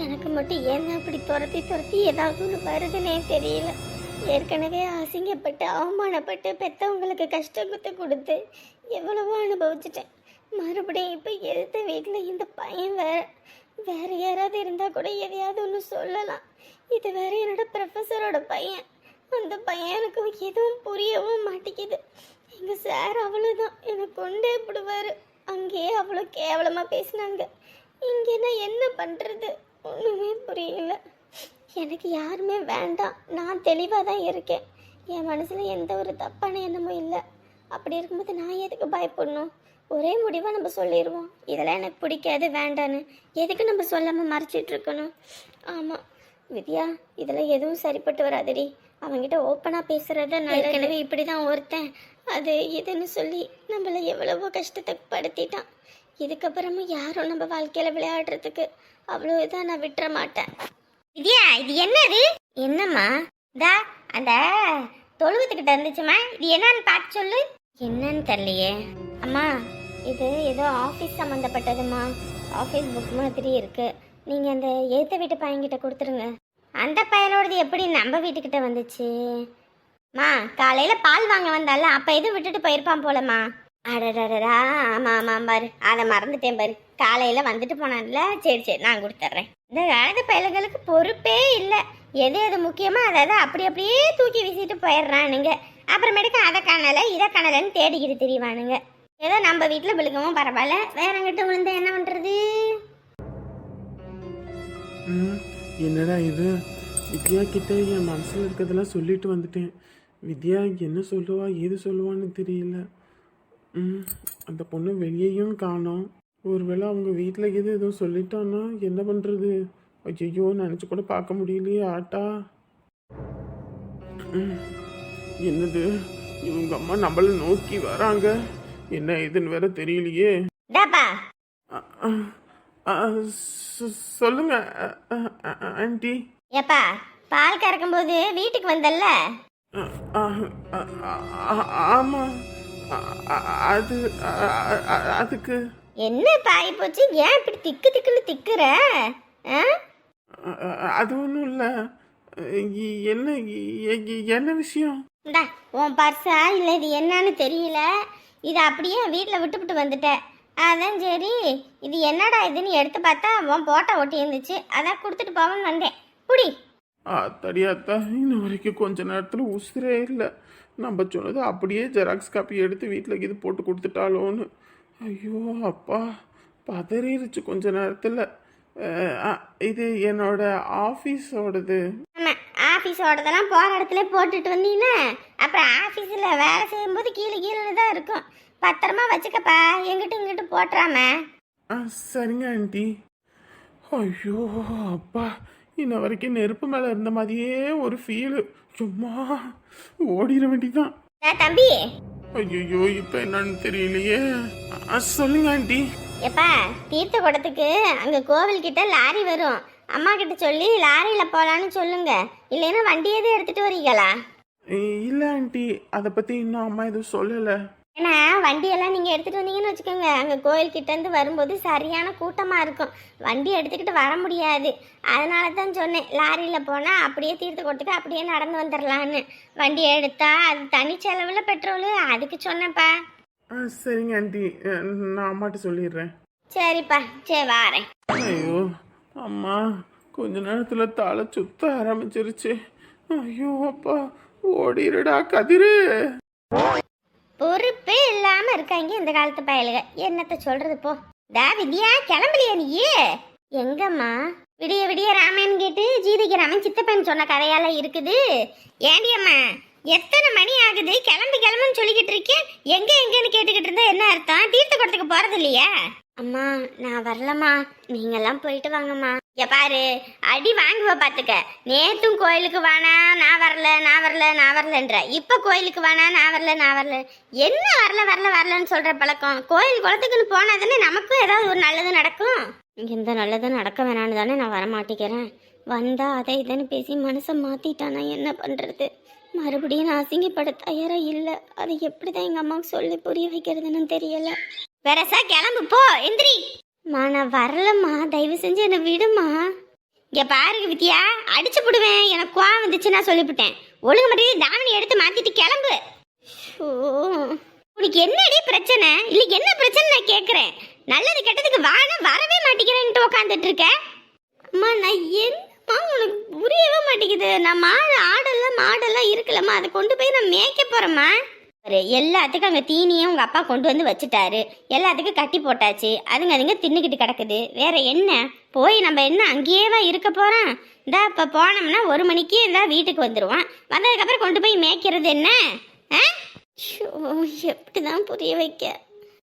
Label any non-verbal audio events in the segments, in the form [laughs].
எனக்கு மட்டும் ஏன் அப்படி துரத்தி துரத்தி ஏதாவது ஒன்று வருதுன்னே தெரியல. ஏற்கனவே அசிங்கப்பட்டு அவமானப்பட்டு பெற்றவங்களுக்கு கஷ்டத்தை கொடுத்து எவ்வளவோ அனுபவிச்சிட்டேன். மறுபடியும் இப்போ எழுத்த வீட்டில் இந்த பையன் வேற வேறு யாராவது இருந்தால் கூட எதையாவது ஒன்று சொல்லலாம். இது வேற என்னோட ப்ரொஃபஸரோட பையன். அந்த பையன் எனக்கு எதுவும் புரியவும் மாட்டேங்குது. எங்கள் சார் அவ்வளோதான் என்னை கொண்டே விடுவார். அங்கேயே அவ்வளோ கேவலமாக பேசினாங்க. இங்கே நான் என்ன பண்ணுறது ஒன்றுமே புரியல. எனக்கு யாருமே வேண்டாம். நான் தெளிவாக தான் இருக்கேன். என் மனசில் எந்த ஒரு தப்பான எண்ணமும் இல்லை. அப்படி இருக்கும்போது நான் எதுக்கு பயப்படணும்? ஒரே முடிவாக நம்ம சொல்லிடுவோம். இதெல்லாம் எனக்கு பிடிக்காது வேண்டான்னு. எதுக்கு நம்ம சொல்லாமல் மறைச்சிட்டு இருக்கணும்? ஆமாம் வித்யா இதெல்லாம் எதுவும் சரிப்பட்டு வராதுடி. அவன்கிட்ட ஓப்பனாக பேசுகிறத நான் ஏற்கனவே இப்படி தான் ஒருத்தன். அது இதுன்னு சொல்லி நம்மளை எவ்வளவோ கஷ்டத்தை படுத்திட்டான். இதுக்கப்புறமும் யாரும் நம்ம வாழ்க்கையில் விளையாடுறதுக்கு அவ்வளோ இதாக நான் விட்டுற மாட்டேன். வித்யா இது என்னது? என்னம்மா? தா அந்த தொழுவத்துக்கிட்ட இருந்துச்சுமா இது என்னன்னு பார்த்து சொல்லு. என்னன்னு தெரியலையே. அம்மா இது ஏதோ ஆஃபீஸ் சம்மந்தப்பட்டதுமா ஆஃபீஸ் புக் மாதிரி இருக்கு. நீங்கள் அந்த ஏத்த வீட்டு பையன்கிட்ட கொடுத்துருங்க. அந்த பையனோடது எப்படி நம்ம வீட்டுக்கிட்ட வந்துச்சு? மா காலையில் பால் வாங்க வந்தால அப்போ எதுவும் விட்டுட்டு போயிருப்பான் போலம்மா. அடடடடா ஆமாம் ஆமாம் பாரு. அதை மறந்துட்டேன் பாரு. காலையில் வந்துட்டு போனான்ல. சரி சரி நான் கொடுத்துட்றேன் இந்த காலத்து பயல்களுக்கு பொறுப்பே இல்லை. எது எது முக்கியமோ அதை அப்படி அப்படியே தூக்கி வீசிட்டு போயிடுறானுங்க. அப்புறமேட்டுக்கு அதை காணலை இதை காணலைன்னு தேடிக்கிட்டு தெரியவானுங்க. ஏதோ நம்ம வீட்டில் விழுகவும் பரவாயில்ல. வேற எங்கிட்ட விழுந்தா என்ன பண்ணுறது ம் என்னடா இது? வித்யா கிட்ட என் மனசில் இருக்கிறதெல்லாம் சொல்லிட்டு வந்துட்டேன். வித்யா என்ன சொல்லுவா ஏது சொல்லுவான்னு தெரியல. ம் அந்த பொண்ணு வெளியேயும் காணோம். ஒருவேளை அவங்க வீட்டில் எது எதுவும் சொல்லிட்டான்னா என்ன பண்ணுறது ஐயோ நினச்சி கூட பார்க்க முடியலையே ஆட்டா என்னது இவங்க அம்மா நம்மளை நோக்கி வராங்க என்ன இதுன்னு வேற தெரியலையே சொல்லுங்க ஆண்டி ஏப்பா பால் கறக்கும்போது வீட்டுக்கு வந்தல்ல ஆமா அது அதுக்கு என்ன பாய் போச்சு? ஏன் இப்படி திக்கு திக்குன்னு திக்குற? ஆ? அது ஒன்றும் இல்லை. என்ன என்ன விஷயம்? இந்தா உன் பர்ஸா இல்லை இது என்னன்னு தெரியல. இதை அப்படியே வீட்டில் விட்டுவிட்டு வந்துட்டேன் அதான் சரி. இது என்னடா இதுன்னு எடுத்து பார்த்தா உன் போட்டோ ஒட்டி இருந்துச்சு. அதான் கொடுத்துட்டு போவோன்னு வந்தேன். புடி தடியாத்தா இன்ன வரைக்கும் கொஞ்ச நேரத்தில் உசுரே இல்லை. நம்ம சொன்னது அப்படியே ஜெராக்ஸ் காப்பி எடுத்து வீட்டில் இது போட்டு கொடுத்துட்டாலோன்னு ஐயோ அப்பா. பதறிடுச்சு கொஞ்ச நேரத்தில். இது என்னோட ஆஃபீஸோடது ஆஃபீஸோடதெல்லாம் போகிற இடத்துல போட்டுட்டு வந்தீங்கன்னா அப்புறம் ஆஃபீஸில் வேலை செய்யும்போது கீழே கீழே தான் இருக்கும். பத்திரமா வச்சுக்கப்பா எங்கிட்ட இங்கிட்டு போட்டுறாம. ஆ சரிங்க ஆண்டி. ஐயோ அப்பா. இன்ன வரைக்கும் நெருப்பு மேலே இருந்த மாதிரியே ஒரு ஃபீலு சும்மா ஓடிட வேண்டிதான். தம்பி. ஐயோ இப்போ என்னன்னு தெரியலையே. சொல்லுங்க ஆண்டி. எப்பா தீர்த்த குடத்துக்கு அங்கே கோவில்கிட்ட லாரி வரும். அம்மா கிட்ட சொல்லி லாரியில் போகலான்னு சொல்லுங்க. இல்லைன்னா வண்டி எதுவும் எடுத்துகிட்டு வரீங்களா இல்லை ஆண்டி. அதை பற்றி இன்னும் அம்மா எதுவும் சொல்லலை. ஏன்னா வண்டியெல்லாம் நீங்கள் எடுத்துகிட்டு வந்தீங்கன்னு வச்சுக்கோங்க. அங்கே கோயில்கிட்டேருந்து வரும்போது சரியான கூட்டமாக இருக்கும். வண்டி எடுத்துக்கிட்டு வர முடியாது. அதனால தான் சொன்னேன். லாரியில் போனால் அப்படியே தீர்த்த குடத்துக்கு அப்படியே நடந்து வந்துடலான்னு வண்டி எடுத்தா அது தனி செலவில் பெட்ரோலு. அதுக்கு சொன்னேன்ப்பா. ஆ சரிங்க ஆண்டி. நான் அம்மாட்ட சொல்லிடுறேன். சரிப்பா. சரி வாரேன். ஐயோ அம்மா கொஞ்ச நேரத்தில் தலை சுத்த ஆரம்பிச்சிருச்சு. ஐயோ அப்பா ஓடிடுடா கதிரு. இல்லாமல் இல்லாம இருக்காங்க இந்த காலத்து பயலுக. என்னத்த சொல்றது போ. டா வித்யா கிளம்பலையா நீயே. எங்கம்மா? விடிய விடிய ராமன் கேட்டு ஜீவிக்கு ராமன் சித்தப்பன் சொன்ன கதையால இருக்குது. ஏண்டியம்மா எத்தனை மணி ஆகுது? கிளம்பி கிளம்புன்னு சொல்லிக்கிட்டு இருக்கேன். எங்க எங்கன்னு கேட்டுக்கிட்டு இருந்தா என்ன அர்த்தம்? தீர்த்த குடத்துக்கு போறது இல்லையா அம்மா நான் வரலம்மா. நீங்கெல்லாம் போயிட்டு வாங்கம்மா. இங்க பாரு அடி வாங்குவ பாத்துக்க. நேத்தும் கோயிலுக்கு வானா நான் வரல நான் வரல நான் வரலன்ற. இப்ப கோயிலுக்கு வானா நான் வரல நான் வரல. என்ன வரல வரல வரலன்னு சொல்ற பழக்கம்? கோயில் குளத்துக்குன்னு போனா தானே நமக்கும் ஏதாவது ஒரு நல்லது நடக்கும்? எந்த நல்லதும் நடக்க வேணான்னு தானே நான் வர மாட்டேங்கிறேன் வந்தா அதை இதுன்னு பேசி மனசை மாத்திட்டானா என்ன பண்றது? மறுபடியும் நான் அசிங்கப்பட தயாரா இல்லை. அதை எப்படிதான் எங்க அம்மாவுக்கு சொல்லி புரிய வைக்கிறதுன்னு தெரியல. வெரசா கிளம்பு போ எந்திரி. மா நான் வரலம்மா. தயவு செஞ்சு என்னை விடுமா இங்க பாருங்க வித்யா அடிச்சு போடுவேன். எனக்கு கோவம் வந்துச்சு நான் சொல்லிவிட்டேன் ஒழுங்கு மட்டும் தாவணி எடுத்து மாத்திட்டு கிளம்பு. உனக்கு என்னடி பிரச்சனை? இல்லை என்ன பிரச்சனை நான் கேட்குறேன்? நல்லது கெட்டதுக்கு வான வரவே மாட்டேங்கிறேன்ட்டு உட்காந்துட்டு இருக்க அம்மா நான் என்னம்மா உனக்கு புரியவே மாட்டேங்குது. நான் மாடு ஆடெல்லாம் மாடெல்லாம் இருக்குல்லம்மா. அதை கொண்டு போய் நான் மேய்க்க போறேம்மா. எல்லாத்துக்கும் அங்கே தீனியும் உங்கள் அப்பா கொண்டு வந்து வச்சுட்டாரு. எல்லாத்துக்கும் கட்டி போட்டாச்சு. அதுங்க அதுங்க தின்னுக்கிட்டு கிடக்குது. வேற என்ன? போய் நம்ம என்ன அங்கேயேவா இருக்க போகிறோம் இந்தா இப்போ போனோம்னா ஒரு மணிக்கு இந்தா வீட்டுக்கு வந்துடுவான் வந்ததுக்கப்புறம் கொண்டு போய் மேய்க்கிறது என்ன? ஆ? ஷோ, எப்படிதான் புரிய வைக்க?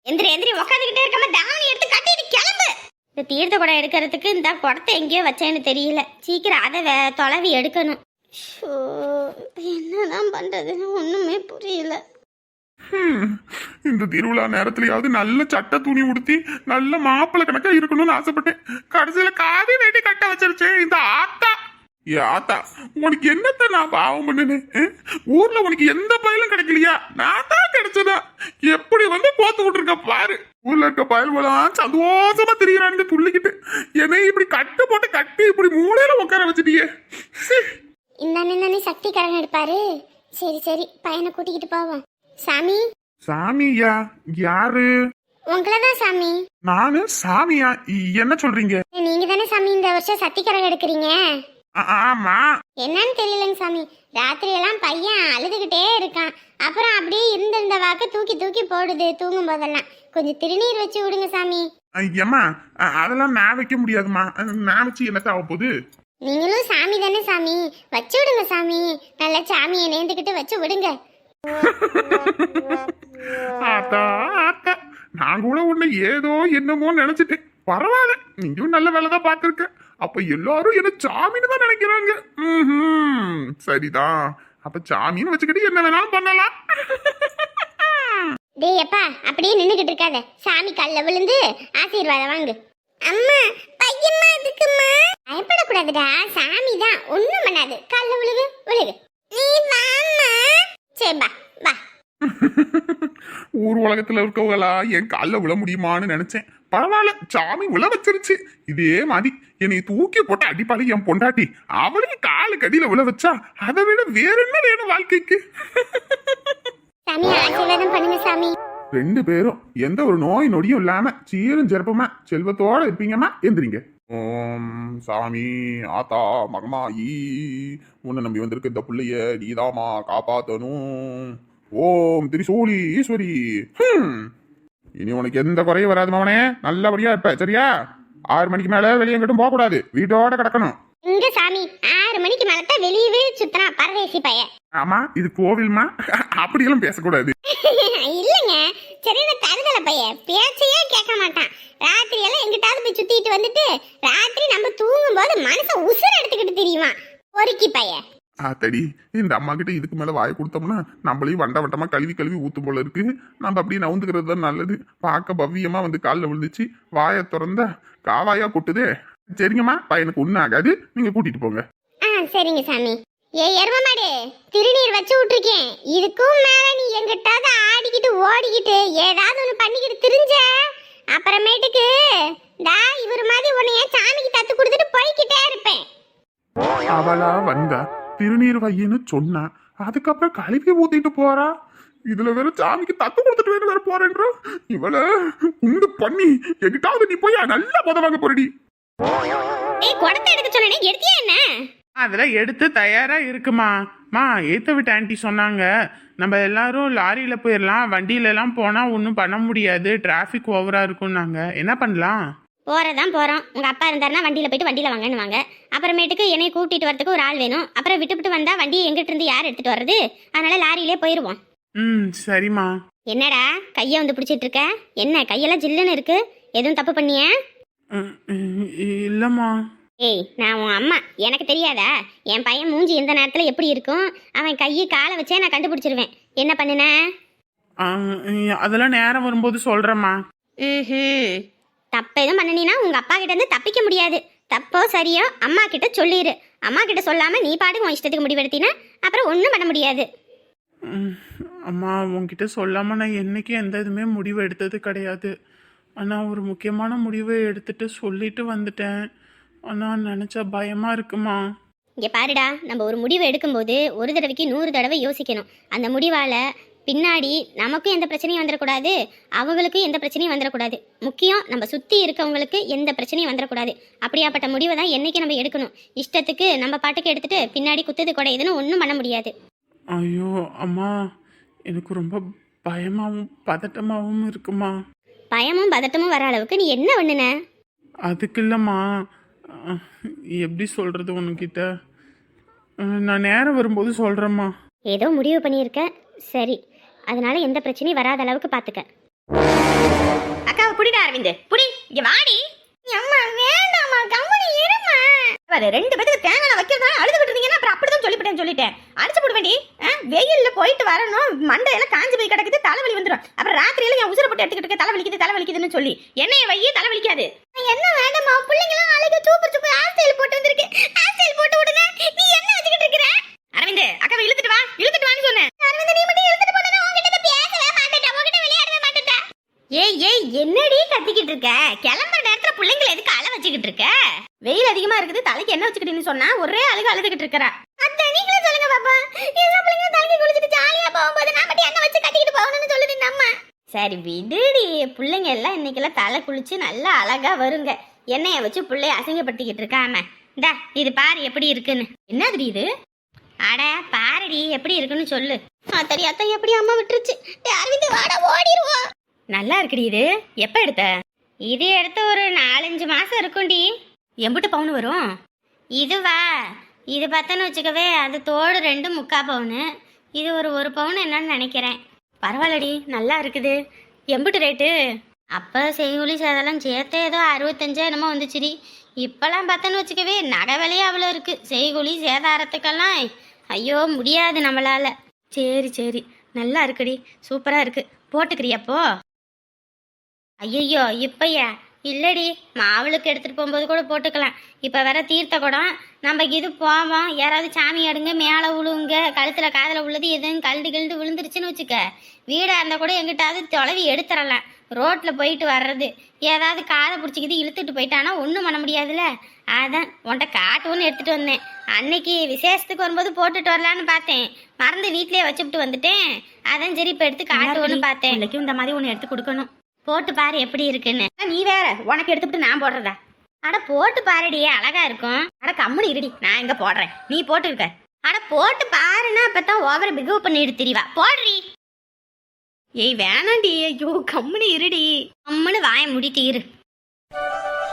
எந்திரி எந்திரி உட்காந்துக்கிட்டே இருக்காம தாவணி எடுத்து கட்டிட்டு கிளம்பு. இந்த தீர்த்த குடம் எடுக்கிறதுக்கு இந்த குடத்தை எங்கேயோ வச்சேன்னு தெரியல. சீக்கிரம் அதை தொலைவி எடுக்கணும். ஷோ, என்னதான் பண்றதுன்னு ஒண்ணுமே புரியல. இந்த திருவிழா நேரத்துலயாவது நல்ல சட்டை துணி உடுத்தி நல்ல மாப்பிள்ளை கணக்கா இருக்கணும்னு ஆசைப்பட்டேன். கடைசியில காதி வேட்டி கட்ட வச்சிருச்சு இந்த ஆத்தா. ஏ ஆத்தா உனக்கு என்னத்த நான் பாவம் பண்ணினேன்? ஊர்ல உனக்கு எந்த பயலும் கிடைக்கலையா? நான் தான் கிடைச்சதா? எப்படி வந்து கோத்து விட்டுருக்க பாரு. ஊர்ல இருக்க பயல்வெல்லாம் சந்தோஷமா திரியிறானுங்க துள்ளிக்கிட்டு. என்னை இப்படி கட்டு போட்டு கட்டி இப்படி மூலையில உட்கார வச்சுட்டியே. சீ. இந்தானே சக்தி கடன் எடுப்பாரு. சரி சரி பையனை கூட்டிக்கிட்டு போவோம். சாமி. சாமியா? யாரு? உங்களை தான் சாமி. நானு? சாமியா? என்ன சொல்றீங்க? நீங்க தானே சாமி இந்த வருஷம் சக்தி கடன் எடுக்கிறீங்க ஆமா. என்னன்னு தெரியலங்க சாமி. ராத்திரி எல்லாம் பையன் அழுதுகிட்டே இருக்கான். அப்புறம் அப்படியே இருந்திருந்த வாக்கு தூக்கி தூக்கி போடுது தூங்கும் போதெல்லாம் கொஞ்சம் திருநீர் வச்சு விடுங்க சாமி. ஐயம்மா அதெல்லாம் நான் வைக்க முடியாதுமா நான் வச்சு என்னத்த ஆக போகுது? நீங்களும் சாமி தானே சாமி. வச்சு விடுங்க சாமி. நல்ல சாமியை நேர்ந்துக்கிட்டு வச்சு விடுங்க. ஆத்தா ஆத்தா. நான் கூட உன்னை ஏதோ என்னமோ நினைச்சிட்டேன். பரவாயில்ல நீயும் நல்ல வேலை தான் பார்த்துருக்க. அப்ப எல்லாரும் என்ன சாமின்னு தான் நினைக்கிறாங்க. சரிதான். அப்ப சாமின்னு வச்சுக்கிட்டு என்ன வேணாலும் பண்ணலாம். டேய் அப்பா அப்படியே நின்னுகிட்டு இருக்காத. சாமி கல்ல விழுந்து ஆசீர்வாதம் வாங்கு. அம்மா பையம்மா அதுக்குமா பயப்படக்கூடாதுடா. சாமி தான் ஒண்ணும் பண்ணாது. கல்ல விழுகு விழுகு. நீ வாம்மா. சரி வா. ஊர் உலகத்துல இருக்கவங்களா? என் கால்ல விழ முடியுமான்னு நினைச்சேன். பரவாயில்ல சாமி விழ வச்சிருச்சு. இதே மாதிரி என்னை தூக்கி போட்டு அடிப்பாளி என் பொண்டாட்டி அவளையும் காலு கடியில விழ வச்சா அதை விட வேற என்ன வேணும் வாழ்க்கைக்கு? சாமி ஆசீர்வாதம் பண்ணுங்க சாமி. ரெண்டு பேரும் எந்த ஒரு நோய் நொடியும் இல்லாம சீரும் சிறப்புமா? செல்வத்தோட இருப்பீங்கம்மா? எந்திரிங்க. ஓம் சாமி ஆத்தா மகமாயி உன்னை நம்பி வந்திருக்க இந்த புள்ளைய நீதாமா காப்பாத்தணும். ஓம் திரிசூலி ஈஸ்வரி. இனி உனக்கு எந்த குறையும் வராது மவனே. நல்லபடியா இருப்ப சரியா? ஆறு மணிக்கு மேல வெளியே எங்கிட்டும் போக கூடாது வீட்டோட கிடக்கணும். இங்க சாமி ஆறு மணிக்கு மேலத்தான் வெளியவே சுத்தினா பரதேசி பையன். ஆமா இது கோவில்மா? அப்படியெல்லாம் பேசக்கூடாது. [laughs] இல்லைங்க சரியான தருதல பையன். பேச்சையே கேட்க மாட்டான். சுத்திட்டு வந்துட்டு ராத்திரி நம்ம தூங்கும் போது மனசை உசுர எடுத்துக்கிட்டு தெரியுமா? பொறுக்கி பையன் ஆத்தடி இந்த அம்மா கிட்ட இதுக்கு மேல வாயை கொடுத்தோம்னா நம்மளையும் வண்ட வட்டமா கழுவி கழுவி ஊத்தும் போல இருக்கு. நம்ம அப்படியே நவுந்துக்கிறது தான் நல்லது. பார்க்க பவ்யமா வந்து காலில் விழுந்துச்சு. வாயை திறந்தா காவாயா கொட்டுதே. சரிங்கம்மா பையனுக்கு ஒன்றும் ஆகாது. நீங்க கூட்டிட்டு போங்க. ஆ சரிங்க சாமி. ஏ எருமமாடு திருநீர் வச்சு விட்டுருக்கேன். இதுக்கும் மேல நீ எங்கிட்டாவது ஆடிக்கிட்டு ஓடிக்கிட்டு ஏதாவது ஒன்று பண்ணிக்கிட்டு திரிஞ்ச? அப்புறமேட்டுக்கு டா இவர் மாதிரி உன்னைய சாமிக்கு தத்து கொடுத்துட்டு போய்க்கிட்டே இருப்பேன். அவளா வந்தா திருநீர் வையின்னு சொன்னா அதுக்கப்புறம் கழுவி ஊத்திட்டு போறா. இதுல வேற சாமிக்கு தத்து கொடுத்துட்டு வேற வேற போறேன்றா. இவள உண்டு பண்ணி எங்கிட்டாவது நீ போய் நல்லா உதவாங்க போறடி. ஏய் குடத்தை எடுக்க சொன்னே எடுத்தியா என்ன? அதெல்லாம் எடுத்து தயாரா இருக்குமா? மா ஏத்த விட்டு ஆண்டி சொன்னாங்க. நம்ம எல்லாரும் லாரியில போயிடலாம் வண்டியில எல்லாம் போனா ஒன்றும் பண்ண முடியாது. டிராஃபிக் ஓவரா இருக்கும்னாங்க. என்ன பண்ணலாம்? போறதான் போறோம். உங்க அப்பா இருந்தாருன்னா வண்டியில போயிட்டு வண்டியில வாங்கன்னு வாங்க அப்புறமேட்டுக்கு என்னை கூட்டிட்டு வரதுக்கு ஒரு ஆள் வேணும். அப்புறம் விட்டுவிட்டு வந்தா வண்டியை எங்கிட்ட இருந்து யார் எடுத்துட்டு வர்றது? அதனால லாரியிலே போயிருவோம். ம் சரிம்மா. என்னடா கையை வந்து பிடிச்சிட்டு இருக்க? என்ன கையெல்லாம் ஜில்லுன்னு இருக்கு? எதுவும் தப்பு பண்ணியா? இல்லம்மா. ஏய் நான் உன் அம்மா. எனக்கு தெரியாதா? என் பையன் மூஞ்சி இந்த நேரத்தில் எப்படி இருக்கும்? அவன் கையை காலை வச்சே நான் கண்டுபிடிச்சிருவேன். என்ன பண்ணுன? அதெல்லாம் நேரம் வரும்போது சொல்றேம்மா. ம் தப்பு எதுவும் பண்ணினா உங்க அப்பா கிட்ட இருந்து தப்பிக்க முடியாது. தப்போ சரியோ அம்மா கிட்ட சொல்லிடு அம்மா கிட்ட சொல்லாம நீ பாட்டு உன் இஷ்டத்துக்கு முடிவெடுத்தினா அப்புறம் ஒன்றும் பண்ண முடியாது. அம்மா உன்கிட்ட சொல்லாம நான் என்னைக்கும் எந்த இதுவுமே முடிவு எடுத்தது கிடையாது. ஆனால் ஒரு முக்கியமான முடிவை எடுத்துட்டு சொல்லிட்டு வந்துட்டேன். ஆனால் நினச்சா பயமாக இருக்குமா? இங்கே பாருடா நம்ம ஒரு முடிவு எடுக்கும்போது ஒரு தடவைக்கு நூறு தடவை யோசிக்கணும். அந்த முடிவால் பின்னாடி நமக்கும் எந்த பிரச்சனையும் வந்துடக்கூடாது அவங்களுக்கும் எந்த பிரச்சனையும் வந்துடக்கூடாது முக்கியம் நம்ம சுற்றி இருக்கவங்களுக்கு எந்த பிரச்சனையும் வந்துடக்கூடாது அப்படியாப்பட்ட முடிவை தான் என்னைக்கு நம்ம எடுக்கணும்? இஷ்டத்துக்கு நம்ம பாட்டுக்கு எடுத்துட்டு பின்னாடி குத்துது குடையுதுன்னு ஒன்றும் பண்ண முடியாது. ஐயோ அம்மா எனக்கு ரொம்ப பயமாகவும் பதட்டமாகவும் இருக்குமா? பயமும் பதட்டமும் வர அளவுக்கு நீ என்ன பண்ணுன? அதுக்கு இல்லைம்மா எப்படி சொல்கிறது உன்கிட்ட? நான் நேரம் வரும்போது சொல்கிறேம்மா ஏதோ முடிவு பண்ணியிருக்க. சரி. அதனால எந்த பிரச்சனையும் வராத அளவுக்கு பார்த்துக்க அக்காவை புடிடா அரவிந்த். புடி. இங்க வாடி. அம்மா வேண்டாம்மா. கம்மனி இருமா பாரு ரெண்டு பேத்துக்கு தேங்காய் வைக்கிறதா அழுதுகிட்டு இருந்தீங்கன்னா அப்புறம் அப்படிதான் சொல்லிவிட்டேன் சொல்லிட்டேன். அடிச்சு போட வேண்டி வெயில்ல போயிட்டு வரணும் மண்டையெல்லாம் காஞ்சு போய் கிடக்குது தலைவலி வந்துடும் அப்புறம் ராத்திரியில என் உசுர போட்டு எடுத்துக்கிட்டு இருக்க, தலைவலிக்குது தலைவலிக்குதுன்னு சொல்லி. என்னைய தலை தலைவலிக்காது என்ன வேண்டாமா பிள்ளைங்களாம் அழகு சூப்பர் சூப்பர் ஹேர் போட்டு வந்திருக்கு. ஹேர் போட்டு விடுங்க நீ என்ன வச்சுக்கிட்டு இருக்கிற? அரவிந்த் அக்காவை இழுத்துட்டு வா இழுத்துட்டு வான்னு சொன்னேன். அரவிந்த் நீ மட்டும் இழுத்துட்டு போனா உன்கிட்ட பேசவே மாட்டேன் உன்கிட்ட விளையாடவே மாட்டேன் ஏய் ஏய் என்னடி கத்திக்கிட்டு இருக்க? கிளம்புற நேரத்துல பிள்ளைங்களை எதுக்கு அழ வச்சுக்கிட்டு இருக்க? வெயில் அதிகமா இருக்குது தலைக்கு என்ன வச்சுக்கிட்டீங்கன்னு சொன்னா ஒரே அழுக அழுதுகிட்டு இருக்கறா. அத்தை நீங்களே சொல்லுங்க பாப்பா. எல்லா பிள்ளைங்க தலைக்கு குளிச்சிட்டு ஜாலியா போகும்போது நான் மட்டும் என்ன வச்சு கட்டிக்கிட்டு போகணும்னு சொல்லுது நம்ம சரி விடுடி. பிள்ளைங்க எல்லாம் இன்னைக்கெல்லாம் தலை குளிச்சு நல்லா அழகா வருங்க. எண்ணெயை வச்சு பிள்ளைய அசிங்கப்படுத்திக்கிட்டு இருக்காம. இந்தா இது பாரு எப்படி இருக்குன்னு. என்னதுடி இது? அட பாருடி எப்படி இருக்குன்னு சொல்லு. அத்தடி அத்தை எப்படி அம்மா விட்டுருச்சு. டேய் அரவிந்த் வாட ஓடிடுவோம் நல்லா இருக்குடி இது. எப்ப எடுத்த? இது எடுத்து ஒரு நாலஞ்சு மாசம் இருக்கும்டி. எம்பிட்டு பவுன் வரும்? இதுவா? இது பார்த்தோன்னு வச்சுக்கவே அது தோடு ரெண்டு முக்கா பவுனு. இது ஒரு ஒரு பவுன் என்னன்னு நினைக்கிறேன். பரவாயில்லடி நல்லா இருக்குது. எம்பிட்டு ரேட்டு? அப்போ செய்கூலி சேதெல்லாம் சேர்த்து ஏதோ அறுபத்தஞ்சு என்னமோ வந்துச்சுடி. இப்போல்லாம் பார்த்தோன்னு வச்சுக்கவே நகை விலையே அவ்வளோ இருக்குது செய்கூலி சேதாரத்துக்கெல்லாம் ஐயோ முடியாது நம்மளால. சரி சரி. நல்லா இருக்குடி. சூப்பரா இருக்கு. போட்டுக்கிறியாப்போ ஐயையோ இப்பையா? இல்லடி மாவுளுக்கு எடுத்துகிட்டு போகும்போது கூட போட்டுக்கலாம். இப்போ வேற தீர்த்த குடம் நம்ம இது போவோம். யாராவது சாமி அடுங்க மேலே விழுவுங்க கழுத்தில் காதில் உள்ளது எதுவும் கழுடு கிழுடு விழுந்துருச்சுன்னு வச்சுக்க. வீடை அந்த கூட எங்கிட்டாவது தொலைவி எடுத்துடலாம் ரோட்டில் போயிட்டு வர்றது. ஏதாவது காதை பிடிச்சிக்கிது இழுத்துட்டு போயிட்டானா ஒன்றும் பண்ண முடியாதுல்ல? அதான் உன்கிட்ட காட்டுவோன்னு எடுத்துகிட்டு வந்தேன். அன்னைக்கு விசேஷத்துக்கு வரும்போது போட்டுட்டு வரலான்னு பார்த்தேன். மறந்து வீட்லயே வச்சுட்டு வந்துட்டேன். அதான் சரி இப்போ எடுத்து காட்டுவோன்னு பார்த்தேன். இந்த மாதிரி ஒன்று எடுத்து கொடுக்கணும். போட்டு பாரு எப்படி இருக்குன்னு. நீ வேற. உனக்கு எடுத்துக்கிட்டு நான் போடுறதா? அட போட்டு பாருடி அழகா இருக்கும். அட கம்முனு இருடி. நான் எங்க போடுறேன். நீ போட்டு இருக்க அட போட்டு பாருன்னா அப்பதான் ஓவர் பிகவ் பண்ணிட்டு தெரியவா போடுறி. ஏய் வேணாண்டி. ஐயோ கம்முனு இருடி. அம்மனு வாய முடிட்டு இரு.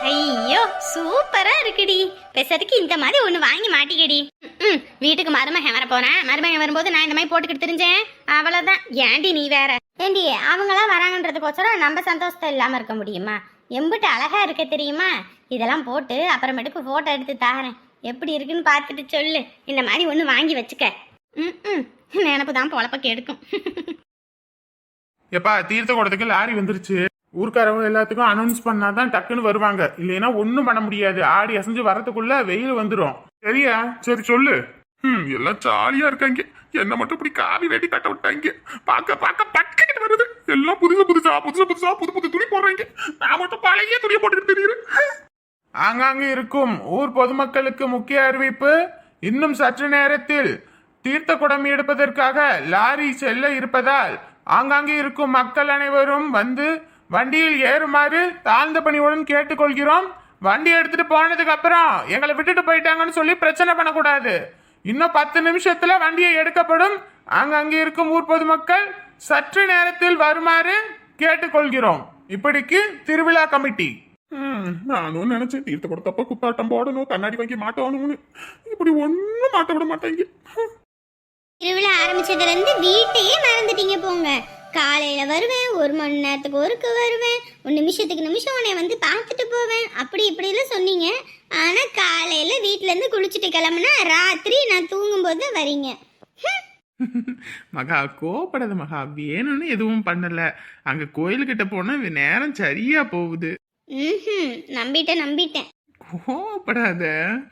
ஐயோ சூப்பரா இருக்குடி. பெசதுக்கு இந்த மாதிரி ஒண்ணு வாங்கி மாட்டிக்கடி. ம் வீட்டுக்கு மருமகன் வர போறேன் மருமகன் வரும்போது நான் இந்த மாதிரி போட்டுக்கிட்டு தெரிஞ்சேன். அவ்வளவுதான். ஏண்டி நீ வேற? ஏண்டி அவங்களாம் வராங்கன்றதுக்கோசரம் நம்ம சந்தோஷத்தை இல்லாம இருக்க முடியுமா? எம்பிட்டு அழகா இருக்க தெரியுமா? இதெல்லாம் போட்டு அப்புறமேட்டுக்கு போட்டோ எடுத்து தாரேன். எப்படி இருக்குன்னு பார்த்துட்டு சொல்லு. இந்த மாதிரி ஒன்று வாங்கி வச்சுக்க. ம் ம் நினப்பு தான் பொழப்ப கெடுக்கும் எப்பா தீர்த்த குடத்துக்கு லாரி வந்துருச்சு. ஊர்க்காரவங்க எல்லாத்துக்கும் அனௌன்ஸ் பண்ணாதான் டக்குன்னு வருவாங்க. இல்லைன்னா ஒன்றும் பண்ண முடியாது. ஆடி அசைஞ்சு வரதுக்குள்ள வெயில் வந்துடும் சரியா? சரி சொல்லு. ம் எல்லாம் ஜாலியா இருக்காங்க. என்ன மட்டும் இப்படி காவி வேட்டி கட்ட விட்டாங்க. பார்க்க பார்க்க பட்டுக்கிட்டு வருது. எல்லாம் புதுசு புதுசா புதுசு புதுசா புது புது துணி போடுறாங்க. நான் மட்டும் பழைய துணியை போட்டுட்டு தெரியுறேன் ஆங்காங்கு இருக்கும் ஊர் பொதுமக்களுக்கு முக்கிய அறிவிப்பு இன்னும் சற்று நேரத்தில் தீர்த்த குடம் எடுப்பதற்காக லாரி செல்ல இருப்பதால் ஆங்காங்கு இருக்கும் மக்கள் அனைவரும் வந்து வண்டியில் ஏறுமாறு தாழ்ந்த பணியுடன் கேட்டுக்கொள்கிறோம். வண்டி எடுத்துட்டு போனதுக்கு அப்புறம் எங்களை விட்டுட்டு போயிட்டாங்கன்னு சொல்லி பிரச்சனை பண்ணக்கூடாது. இன்னும் பத்து நிமிஷத்துல வண்டியை எடுக்கப்படும். ஆங்காங்கு இருக்கும் ஊர் பொதுமக்கள் சற்று நேரத்தில் வருமாறு கேட்டுக்கொள்கிறோம். இப்படிக்கு திருவிழா கமிட்டி. நானும் நினைச்சேன் தீர்த்த கொடுத்தப்ப குத்தாட்டம் போடணும் கண்ணாடி வாங்கி மாட்டணும்னு. இப்படி ஒன்னும் மாட்ட விட மாட்டாங்க. திருவிழா ஆரம்பிச்சதுல இருந்து வீட்டையே மறந்துட்டீங்க போங்க. காலையில வருவேன் ஒரு மணி நேரத்துக்கு ஒருக்க வருவேன் ஒரு நிமிஷத்துக்கு நிமிஷம் உன்னை வந்து பார்த்துட்டு போவேன். அப்படி இப்படிலாம் சொன்னீங்க. ஆனா காலையில வீட்ல இருந்து குளிச்சுட்டு கிளம்புனா ராத்திரி நான் தூங்கும்போது வரீங்க. [laughs] மகா கோபப்படாத மகா. வேணும்னு எதுவும் பண்ணல. அங்க கோயிலுக்கிட்ட போனா நேரம் சரியா போகுது. நம்பிட்டேன் நம்பிட்டேன். கோபப்படாத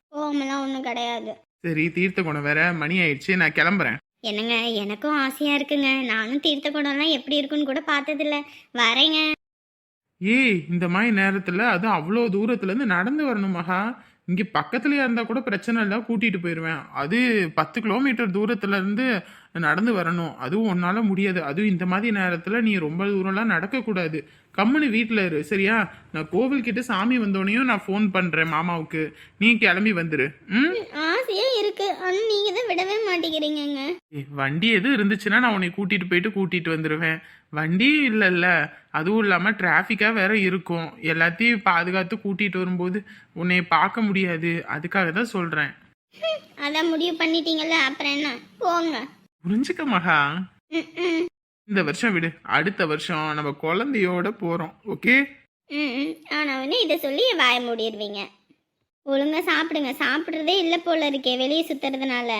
கோமெல்லாம் ஒன்றும் கிடையாது. சரி தீர்த்த குணம் வேற. மணி ஆயிடுச்சு. நான் கிளம்புறேன். என்னங்க எனக்கும் ஆசையா இருக்குங்க. நானும் தீர்த்த குடம்லாம் எப்படி இருக்குன்னு கூட பார்த்ததில்ல. வரேங்க. ஏய் இந்த மாதிரி நேரத்துல அதுவும் அவ்வளோ தூரத்துல இருந்து நடந்து வரணும் மகா. இங்கே பக்கத்துலயே இருந்தால் கூட பிரச்சனை இல்லை கூட்டிகிட்டு போயிடுவேன் அது பத்து கிலோமீட்டர் தூரத்துல இருந்து நடந்து வரணும். அதுவும் உன்னால முடியாது. அதுவும் இந்த மாதிரி நேரத்தில் நீ ரொம்ப தூரம்லாம் நடக்கக்கூடாது கம்முனு வீட்டில் இரு சரியா? நான் கோவில்கிட்ட சாமி வந்தோடனையும் நான் ஃபோன் பண்ணுறேன் மாமாவுக்கு. நீ கிளம்பி வந்துரு. ம்? ஆசையா இருக்கு. ஆனா நீங்க தான் விடவே மாட்டேங்கிறீங்கங்க. ஏய், வண்டி எதுவும் இருந்துச்சுன்னா நான் உன்னை கூட்டிட்டு போயிட்டு கூட்டிட்டு வந்துடுவேன் வண்டி இல்லைல்ல. அதுவும் இல்லாமல் டிராஃபிக்காக வேற இருக்கும். எல்லாத்தையும் பாதுகாத்து கூட்டிட்டு வரும்போது உன்னை பார்க்க முடியாது. அதுக்காக தான் சொல்கிறேன் [laughs] அதான் முடிவு பண்ணிட்டீங்கல்ல அப்புறம் என்ன? போங்க. புரிஞ்சுக்க மகா? இந்த வருஷம் விடு. அடுத்த வருஷம் நம்ம குழந்தையோட போகிறோம் ஓகே? ம், ம். ஆனா வந்து இதை சொல்லி வாய மூடிடுவீங்க ஒழுங்கா சாப்பிடுங்க. சாப்பிட்றதே இல்லை போல இருக்கே வெளியே சுத்துறதுனால.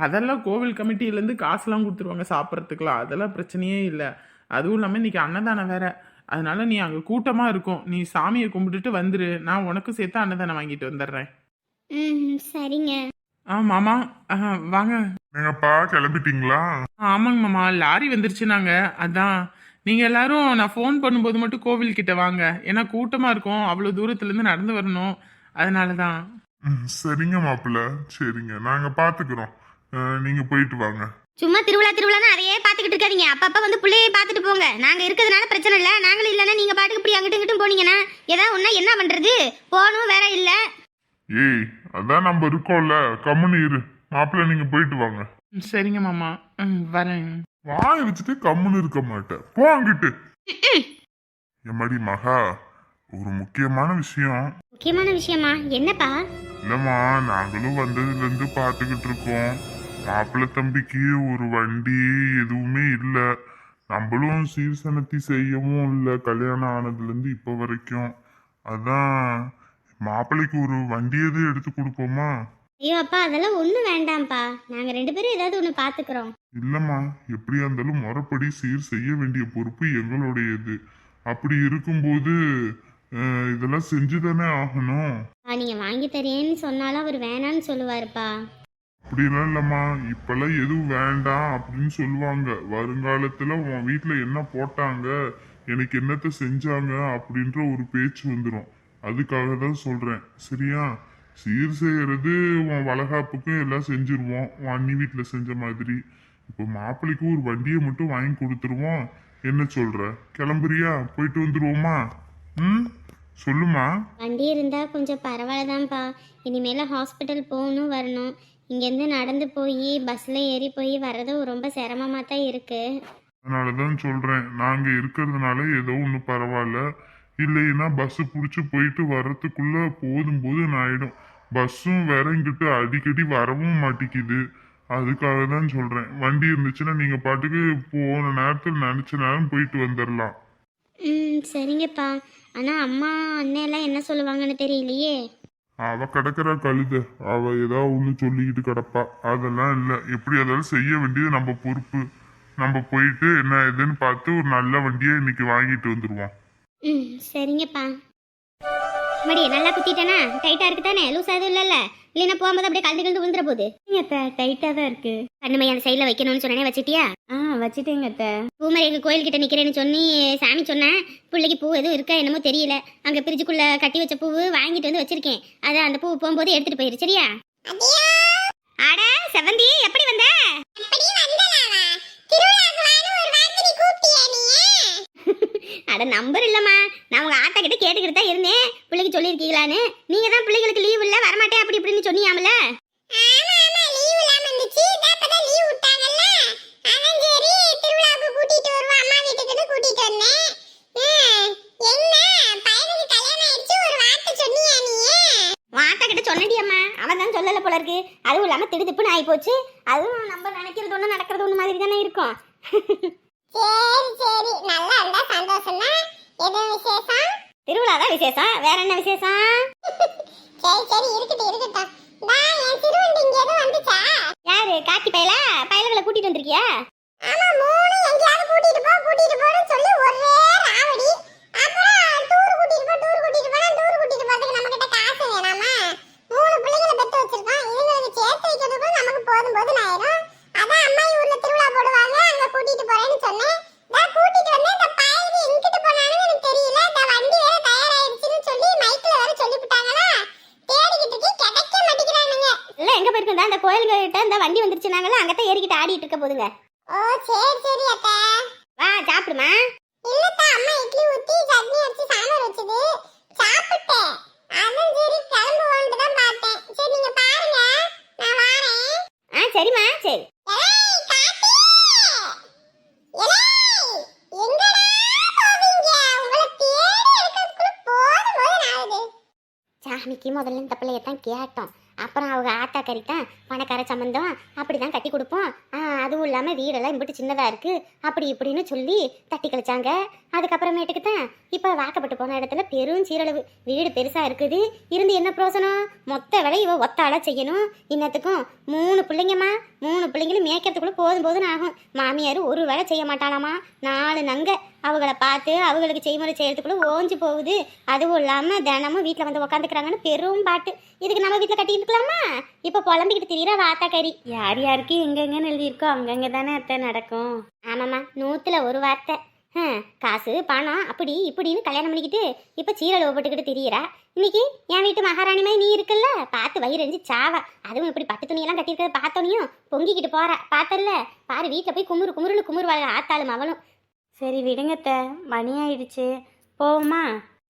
அதெல்லாம் கோவில் கமிட்டியிலேருந்து காசுலாம் கொடுத்துருவாங்க சாப்பிட்றதுக்குலாம் அதெல்லாம் பிரச்சனையே இல்லை. அதுவும் இல்லாமல் இன்னைக்கு அன்னதானம் வேற. அதனால நீ அங்கே கூட்டமாக இருக்கும். நீ சாமியை கும்பிட்டுட்டு வந்துரு. நான் உனக்கும் சேர்த்து அன்னதானம் வாங்கிட்டு வந்துடுறேன். ம் சரிங்க. ஆ மாமா. ஆ, வாங்க. என்னங்கப்பா கிளம்பிட்டீங்களா? ஆமாங்க மாமா. லாரி வந்துருச்சு நாங்க. அதான். நீங்க எல்லாரும் நான் ஃபோன் பண்ணும்போது மட்டும் கோவில் கிட்ட வாங்க. ஏன்னா கூட்டமா இருக்கும். அவ்வளவு தூரத்துல இருந்து நடந்து வரணும். அதனால தான் ம், சரிங்க மாப்பிள்ள. சரிங்க. நாங்க பாத்துக்கிறோம். அஹ், நீங்க போயிட்டு வாங்க. சும்மா திருவிழா திருவிழான்னு அதையே பார்த்துக்கிட்டு இருக்காதீங்க. அப்பப்ப வந்து பிள்ளையை பார்த்துட்டு போங்க. நாங்க இருக்கிறதுனால பிரச்சனை இல்லை. நாங்களும் இல்லைன்னா நீங்க பாட்டுக்கு இப்படி அங்கிட்டும் இங்கிட்டும் போனீங்கன்னா ஏதாவது ஒன்றா என்ன பண்றது? போகணும் வேற இல்லை. ஏய் அதான் நம்ம இருக்கோம்ல. கம்முன்னு இரு. மாப்பிள்ள நீங்க போயிட்டு வாங்க. சரிங்க மாமா. ம், வரேன். வாய வச்சுட்டு கம்முன்னு இருக்க மாட்டேன். போ அங்கிட்டு. எம்மாடி மகா ஒரு முக்கியமான விஷயம். முக்கியமான விஷயமா? என்னப்பா? இல்லம்மா நாங்களும் வந்ததுல இருந்து பாத்துக்கிட்டு இருக்கோம். மாப்பிள்ளை தம்பிக்கு ஒரு வண்டி எதுவுமே இல்ல. நம்மளும் சீர்சனத்தி செய்யவும் இல்ல. கல்யாணம் ஆனதுல இருந்து இப்ப வரைக்கும். அதான் மாப்பிள்ளைக்கு ஒரு வண்டி எதுவும் எடுத்து கொடுப்போமா? ஐயோ அப்பா அதெல்லாம் ஒன்றும் வேண்டாம்ப்பா. நாங்கள் ரெண்டு பேரும் ஏதாவது ஒன்று பார்த்துக்குறோம் இல்லம்மா எப்படியா இருந்தாலும் முறைப்படி சீர் செய்ய வேண்டிய பொறுப்பு எங்களுடையது. அப்படி இருக்கும்போது அஹ், இதெல்லாம் செஞ்சுதானே ஆகணும். நீங்கள் வாங்கி தரேன்னு சொன்னாலும் அவர் வேணான்னு சொல்லுவாருப்பா. அப்படிலாம் இல்லம்மா. இப்பெல்லாம் எதுவும் வேண்டாம் அப்படின்னு சொல்லுவாங்க. வருங்காலத்துல உன் வீட்டுல என்ன போட்டாங்க? எனக்கு என்னத்த செஞ்சாங்க? அப்படின்ற ஒரு பேச்சு வந்துடும் அதுக்காக தான் சொல்றேன். சரியா? சீர் செய்யறது உன் வளகாப்புக்கும் எல்லாம் செஞ்சிருவோம். உன் அண்ணி வீட்டுல செஞ்ச மாதிரி. இப்போ மாப்பிள்ளைக்கு ஒரு வண்டியை மட்டும் வாங்கி கொடுத்துருவோம். என்ன சொல்ற? கிளம்புறியா? போயிட்டு வந்துருவோமா? ம்? சொல்லுமா வண்டி இருந்தால் கொஞ்சம் பரவாயில்லதான்ப்பா. இனிமேல ஹாஸ்பிட்டல் போகணும் வரணும். இங்கேருந்து நடந்து போய் பஸ்ஸில் ஏறி போய் வர்றதும் ரொம்ப சிரமமாக தான் இருக்குது அதனால தான் சொல்கிறேன் நாங்கள் இருக்கிறதுனால ஏதோ ஒன்று பரவாயில்ல. இல்லைன்னா பஸ்ஸு பிடிச்சி போயிட்டு வர்றதுக்குள்ளே போதும் போதும் ஆயிடும். பஸ்ஸும் வேற இங்கிட்டு அடிக்கடி வரவும் மாட்டேங்குது. அதுக்காக தான் சொல்கிறேன் வண்டி இருந்துச்சுன்னா நீங்கள் பாட்டுக்கு போன நேரத்தில் நினச்ச நேரம் போயிட்டு வந்துடலாம் ம் சரிங்கப்பா. ஆனால் அம்மா அண்ணன் எல்லாம் என்ன சொல்லுவாங்கன்னு தெரியலையே. அவ கிடக்குற கழுத. அவ ஏதாவது ஒன்று சொல்லிக்கிட்டு கிடப்பா. அதெல்லாம் இல்லை. எப்படி அதாலும் செய்ய வேண்டியது நம்ம பொறுப்பு. நம்ம போயிட்டு என்ன ஏதுன்னு பார்த்து ஒரு நல்ல வண்டியை இன்னைக்கு வாங்கிட்டு வந்துடுவோம் ம் சரிங்கப்பா. மடி நல்லா குத்திட்டேனா? டைட்டாக இருக்கு தானே லூஸ் எதுவும் இல்லைல்ல. இல்லைன்னா போகும்போது அப்படியே கலந்து கலந்து விழுந்துற போகுது. அத்தை டைட்டாக தான் இருக்கு. கண்ணுமை அந்த சைடில் வைக்கணும்னு சொன்னேனே வச்சிட்டியா? ஆ வச்சுட்டேங்க அத்தை. பூமரி எங்கள் கோயில்கிட்ட நிற்கிறேன்னு சொல்லி சாமி சொன்னேன். பிள்ளைக்கு பூ எதுவும் இருக்கா என்னமோ தெரியல. அங்கே பிரிட்ஜுக்குள்ளே கட்டி வச்ச பூவு வாங்கிட்டு வந்து வச்சிருக்கேன். அதை அந்த பூ போகும்போது எடுத்துட்டு போயிரு சரியா? அட செவந்தி எப்படி வந்த? அட நம்பர் இல்லம்மா. நான் உங்க ஆத்தா கிட்ட கேட்டுக்கிட்டு தான் இருந்தேன். பிள்ளைக்கு சொல்லியிருக்கீங்களான்னு. நீங்க தான் பிள்ளைகளுக்கு லீவ் இல்ல வரமாட்டேன் அப்படி இப்படின்னு சொன்னீங்கல்ல ஆத்தா கிட்ட சொன்னடி அம்மா அவன் தான் சொல்லல போல இருக்கு அதுவும் இல்லாம திடுதிப்புன்னு ஆகி போச்சு அதுவும் நம்ம நினைக்கிறது ஒண்ணு நடக்கிறது ஒண்ணு மாதிரி தானே இருக்கும். [laughs] சரி சரி. நல்லா இருந்தா சந்தோஷம் தான் எதுவும் விசேஷம்? திருவிழா தான் விசேஷம். வேற என்ன விசேஷம்? [laughs] சரி சரி. இருக்கட்டும் இருக்கட்டும். டா என் சிறுவண்டி இங்க எதுவும் வந்துச்சா? யாரு? காக்கி பயல? பயல்களை கூட்டிட்டு வந்திருக்கியா? ஆமா மூணு எங்கேயாவது கூட்டிட்டு போ கூட்டிட்டு போன்னு சொல்லி ஒரே ராவடி. அப்புறம் டூர் கூட்டிட்டு போ டூர் கூட்டிட்டு போனா டூர் கூட்டிட்டு போறதுக்கு நம்ம கிட்ட காசு வேணாமா? மூணு பிள்ளைங்களை பெத்து வச்சிருக்கோம் இதுங்களுக்கு சேர்த்து நமக்கு போதும் போதும். ஆயிரும் அதான் அம்மா ஊர்ல திருவிழா போடுவாங்க அங்க கூட்டிட்டு போறேன்னு சொன்னேன் நான் கூட்டிட்டு வந்தேன் இந்த பயலுக்கு எங்கிட்டு போனாலும் எனக்கு தெரியல இந்த வண்டி வேற தயாராயிருச்சுன்னு சொல்லி மைக்ல வேற சொல்லிவிட்டாங்களா தேடிக்கிட்டு இருக்கேன் பிள்ளை எங்க போயிருக்கு இந்த கோயிலுங்க கிட்ட இந்த வண்டி வந்துருச்சு நாங்களே அங்கத்தான் ஏறிக்கிட்டு ஆடிட்டு இருக்க போதுங்க. ஓ சரி சரி அத்தை. வா சாப்பிடுமா? இல்லத்தா அம்மா இட்லி ஊத்தி சட்னி அரைச்சு சாம்பார் வச்சது. சாப்பிட்டேன். அதான் சரி கிளம்புவோன்ட்டு தான் பார்த்தேன். சரி நீங்க பாருங்க. நான் வாரேன். ஆ சரிம்மா சரி. சாமிக்கு முதல்ல இந்த பிள்ளையத்தான் கேட்டோம். அப்புறம் அவங்க ஆத்தா கறி தான் பணக்கார சம்மந்தம் அப்படி தான் கட்டி கொடுப்போம். அதுவும் இல்லாமல் வீடெல்லாம் இம்பிட்டு சின்னதாக இருக்குது அப்படி இப்படின்னு சொல்லி தட்டி கழிச்சாங்க. அதுக்கப்புறமேட்டுக்கு தான் இப்போ வாக்கப்பட்டு போன இடத்துல பெரும் சீரழிவு. வீடு பெருசாக இருக்குது. இருந்து என்ன பிரோசனம் மொத்த வேலை இவ ஒத்தாளா செய்யணும். இன்னத்துக்கும் மூணு பிள்ளைங்கம்மா. மூணு பிள்ளைங்களும் மேய்க்கிறதுக்குள்ள போதும் போதும்னு ஆகும். மாமியார் ஒரு வேலை செய்ய மாட்டாளாமா? நாலு நங்க. அவங்கள பார்த்து அவங்களுக்கு செய்முறை செய்யறதுக்குள்ள ஓஞ்சு போகுது. அதுவும் இல்லாமல் தினமும் வீட்டில் வந்து உக்காந்துக்கிறாங்கன்னு பெரும் பாட்டு. இதுக்கு நம்ம வீட்டில் கட்டிட்டு இருக்கலாமா இப்போ புலம்பிக்கிட்டு திரியிற வாத்தா கறி யார் யாருக்கு எங்கெங்கன்னு எழுதியிருக்கோ அங்கங்கே தானே அத்தை நடக்கும். ஆமாம்மா நூற்றுல ஒரு வார்த்தை. காசு பணம் அப்படி இப்படின்னு கல்யாணம் பண்ணிக்கிட்டு இப்போ சீரழவு போட்டுக்கிட்டு திரியிறா. இன்னைக்கு என் வீட்டு மகாராணி மாதிரி நீ இருக்குல்ல? பார்த்து வயிறறிஞ்சு சாவா. அதுவும் இப்படி பட்டு துணியெல்லாம் கட்டியிருக்கிறத பார்த்தோனையும் பொங்கிக்கிட்டு போறா. பார்த்தல்ல? பாரு வீட்டில் போய் குமுறு குமுறுன்னு குமுறுவாள் ஆத்தாளும் அவளும். சரி விடுங்கத்த மணி ஆயிடுச்சு. போவோமா?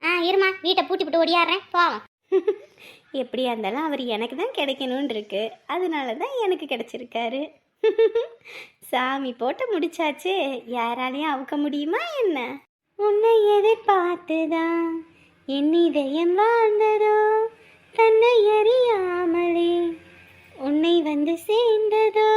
ஆ இருமா. வீட்டை பூட்டி போட்டு ஓடியாடுறேன். போவோம். [laughs] எப்படியா இருந்தாலும் அவர் எனக்கு தான் கிடைக்கணும்னு இருக்கு. அதனால தான் எனக்கு கிடைச்சிருக்காரு. [laughs] சாமி போட்டு முடிச்சாச்சு. யாராலையும் அவுக்க முடியுமா என்ன? உன்னை எதிர்பார்த்துதான் என் இதயம் வாழ்ந்ததோ? தன்னை அறியாமலே உன்னை வந்து சேர்ந்ததோ?